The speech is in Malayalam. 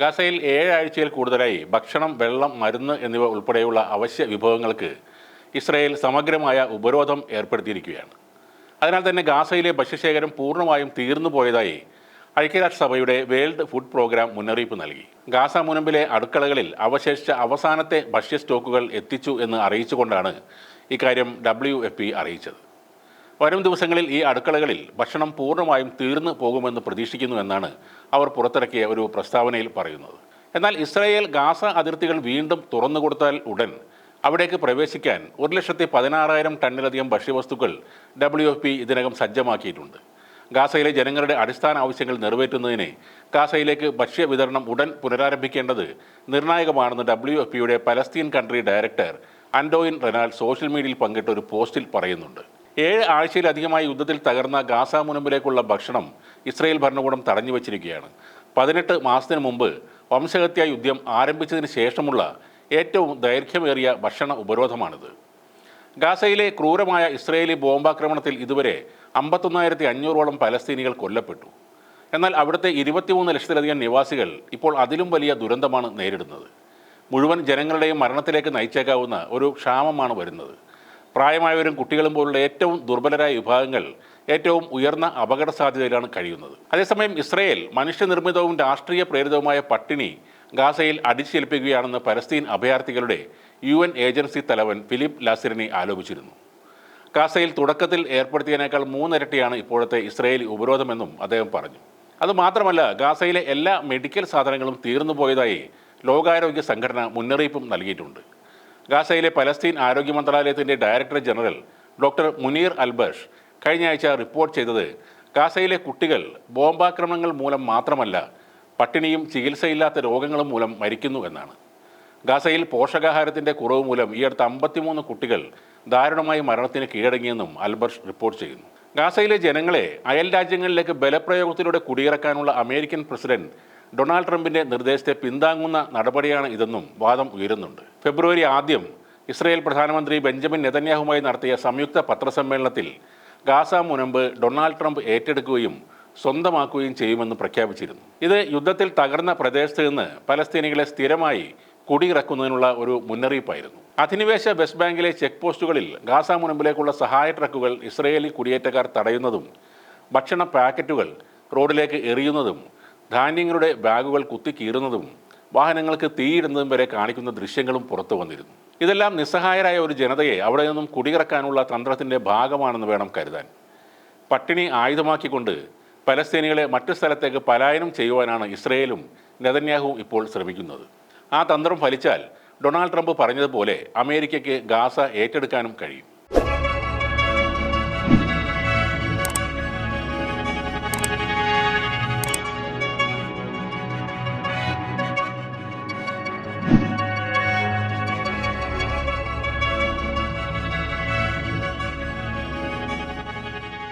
ഗാസയിൽ ഏഴാഴ്ചയിൽ കൂടുതലായി ഭക്ഷണം വെള്ളം മരുന്ന് എന്നിവ ഉൾപ്പെടെയുള്ള അവശ്യ വിഭവങ്ങൾക്ക് ഇസ്രയേൽ സമഗ്രമായ ഉപരോധം ഏർപ്പെടുത്തിയിരിക്കുകയാണ്. അതിനാൽ തന്നെ ഗാസയിലെ ഭക്ഷ്യശേഖരം പൂർണമായും തീർന്നു പോയതായി ഐക്യരാഷ്ട്രസഭയുടെ വേൾഡ് ഫുഡ് പ്രോഗ്രാം മുന്നറിയിപ്പ് നൽകി. ഗാസ മുനമ്പിലെ അടുക്കളകളിൽ അവശേഷിച്ച അവസാനത്തെ ഭക്ഷ്യ സ്റ്റോക്കുകൾ എത്തിച്ചു എന്ന് അറിയിച്ചുകൊണ്ടാണ് ഇക്കാര്യം ഡബ്ല്യു അറിയിച്ചത്. വരും ദിവസങ്ങളിൽ ഈ അടുക്കളകളിൽ ഭക്ഷണം പൂർണമായും തീർന്നു പോകുമെന്ന് പ്രതീക്ഷിക്കുന്നു എന്നാണ് അവർ പുറത്തിറക്കിയ ഒരു പ്രസ്താവനയിൽ പറയുന്നത്. എന്നാൽ ഇസ്രായേൽ ഗാസ അതിർത്തികൾ വീണ്ടും തുറന്നുകൊടുത്താൽ ഉടൻ അവിടേക്ക് പ്രവേശിക്കാൻ ഒരു ലക്ഷത്തി പതിനാറായിരം ടണ്ണിലധികം ഭക്ഷ്യവസ്തുക്കൾ ഡബ്ല്യു എഫ് പി ഇതിനകം സജ്ജമാക്കിയിട്ടുണ്ട്. ഗാസയിലെ ജനങ്ങളുടെ അടിസ്ഥാന ആവശ്യങ്ങൾ നിറവേറ്റുന്നതിന് ഗാസയിലേക്ക് ഭക്ഷ്യ വിതരണം ഉടൻ പുനരാരംഭിക്കേണ്ടത് നിർണായകമാണെന്ന് ഡബ്ല്യു എഫ് പിയുടെ Palestine country director Antoine Renard social മീഡിയയിൽ പങ്കിട്ട ഒരു പോസ്റ്റിൽ പറയുന്നുണ്ട്. ഏഴ് ആഴ്ചയിലധികമായി യുദ്ധത്തിൽ തകർന്ന ഗാസ മുനമ്പിലേക്കുള്ള ഭക്ഷണം ഇസ്രയേൽ ഭരണകൂടം തടഞ്ഞു വച്ചിരിക്കുകയാണ്. പതിനെട്ട് മാസത്തിന് മുമ്പ് വംശഹത്യാ യുദ്ധം ആരംഭിച്ചതിന് ശേഷമുള്ള ഏറ്റവും ദൈർഘ്യമേറിയ ഭക്ഷണ ഉപരോധമാണിത്. ഗാസയിലെ ക്രൂരമായ ഇസ്രയേലി ബോംബാക്രമണത്തിൽ ഇതുവരെ അമ്പത്തൊന്നായിരത്തി അഞ്ഞൂറോളം പലസ്തീനികൾ കൊല്ലപ്പെട്ടു. എന്നാൽ അവിടുത്തെ ഇരുപത്തിമൂന്ന് ലക്ഷത്തിലധികം നിവാസികൾ ഇപ്പോൾ അതിലും വലിയ ദുരന്തമാണ് നേരിടുന്നത്. മുഴുവൻ ജനങ്ങളുടെയും മരണത്തിലേക്ക് നയിച്ചേക്കാവുന്ന ഒരു ക്ഷാമമാണ് വരുന്നത്. പ്രായമായവരും കുട്ടികളും പോലുള്ള ഏറ്റവും ദുർബലരായ വിഭാഗങ്ങൾ ഏറ്റവും ഉയർന്ന അപകട സാധ്യതയിലാണ് കഴിയുന്നത്. അതേസമയം ഇസ്രയേൽ മനുഷ്യനിർമ്മിതവും രാഷ്ട്രീയ പ്രേരിതവുമായ പട്ടിണി ഗാസയിൽ അടിച്ചേൽപ്പിക്കുകയാണെന്ന് പലസ്തീൻ അഭയാർത്ഥികളുടെ യു എൻ ഏജൻസി തലവൻ ഫിലിപ്പ് ലാസിറിനെ ആരോപിച്ചിരുന്നു ഗാസയിൽ തുടക്കത്തിൽ ഏർപ്പെടുത്തിയതിനേക്കാൾ മൂന്നിരട്ടിയാണ് ഇപ്പോഴത്തെ ഇസ്രയേലി ഉപരോധമെന്നും അദ്ദേഹം പറഞ്ഞു. അതുമാത്രമല്ല ഗാസയിലെ എല്ലാ മെഡിക്കൽ സാധനങ്ങളും തീർന്നുപോയതായി ലോകാരോഗ്യ സംഘടന മുന്നറിയിപ്പും നൽകിയിട്ടുണ്ട്. ഗാസയിലെ പലസ്തീൻ ആരോഗ്യ മന്ത്രാലയത്തിന്റെ director general doctor Munir Albash കഴിഞ്ഞ ആഴ്ച റിപ്പോർട്ട് ചെയ്തത് ഗാസയിലെ കുട്ടികൾ ബോംബാക്രമണങ്ങൾ മൂലം മാത്രമല്ല പട്ടിണിയും ചികിത്സയില്ലാത്ത രോഗങ്ങളും മൂലം മരിക്കുന്നു എന്നാണ്. ഗാസയിൽ പോഷകാഹാരത്തിന്റെ കുറവ് മൂലം ഈ അടുത്ത അമ്പത്തിമൂന്ന് കുട്ടികൾ ദാരുണമായി മരണത്തിന് കീഴടങ്ങിയെന്നും അൽബർഷ് റിപ്പോർട്ട് ചെയ്യുന്നു. ഗാസയിലെ ജനങ്ങളെ അയൽ രാജ്യങ്ങളിലേക്ക് ബലപ്രയോഗത്തിലൂടെ കുടിയിറക്കാനുള്ള അമേരിക്കൻ പ്രസിഡന്റ് ഡൊണാൾഡ് ട്രംപിന്റെ നിർദ്ദേശത്തെ പിന്താങ്ങുന്ന നടപടിയാണ് ഇതെന്നും വാദം ഉയരുന്നുണ്ട്. ഫെബ്രുവരി ആദ്യം ഇസ്രയേൽ പ്രധാനമന്ത്രി ബെഞ്ചമിൻ നെതന്യാഹുമായി നടത്തിയ സംയുക്ത പത്രസമ്മേളനത്തിൽ ഗാസ മുനമ്പ് ഡൊണാൾഡ് ട്രംപ് ഏറ്റെടുക്കുകയും സ്വന്തമാക്കുകയും ചെയ്യുമെന്ന് പ്രഖ്യാപിച്ചിരുന്നു. ഇത് യുദ്ധത്തിൽ തകർന്ന പ്രദേശത്ത് നിന്ന് പലസ്തീനികളെ സ്ഥിരമായി കുടിയിറക്കുന്നതിനുള്ള ഒരു മുന്നറിയിപ്പായിരുന്നു. അധിനിവേശ വെസ്റ്റ് ബാങ്കിലെ ചെക്ക് പോസ്റ്റുകളിൽ ഗാസ മുനമ്പിലേക്കുള്ള സഹായ ട്രക്കുകൾ ഇസ്രയേലി കുടിയേറ്റക്കാർ തടയുന്നതും ഭക്ഷണ പാക്കറ്റുകൾ റോഡിലേക്ക് എറിയുന്നതും ധാന്യങ്ങളുടെ ബാഗുകൾ കുത്തിക്കീറുന്നതും വാഹനങ്ങൾക്ക് തീയിടുന്നതും വരെ കാണിക്കുന്ന ദൃശ്യങ്ങളും പുറത്തു വന്നിരുന്നു. ഇതെല്ലാം നിസ്സഹായരായ ഒരു ജനതയെ അവിടെ നിന്നും കുടിയിറക്കാനുള്ള തന്ത്രത്തിന്റെ ഭാഗമാണെന്ന് വേണം കരുതാൻ. പട്ടിണി ആയുധമാക്കിക്കൊണ്ട് പലസ്തീനികളെ മറ്റു സ്ഥലത്തേക്ക് പലായനം ചെയ്യുവാനാണ് ഇസ്രയേലും നെതന്യാഹുവും ഇപ്പോൾ ശ്രമിക്കുന്നത്. ആ തന്ത്രം ഫലിച്ചാൽ ഡൊണാൾഡ് ട്രംപ് പറഞ്ഞതുപോലെ അമേരിക്കയ്ക്ക് ഗാസ ഏറ്റെടുക്കാനും കഴിയും.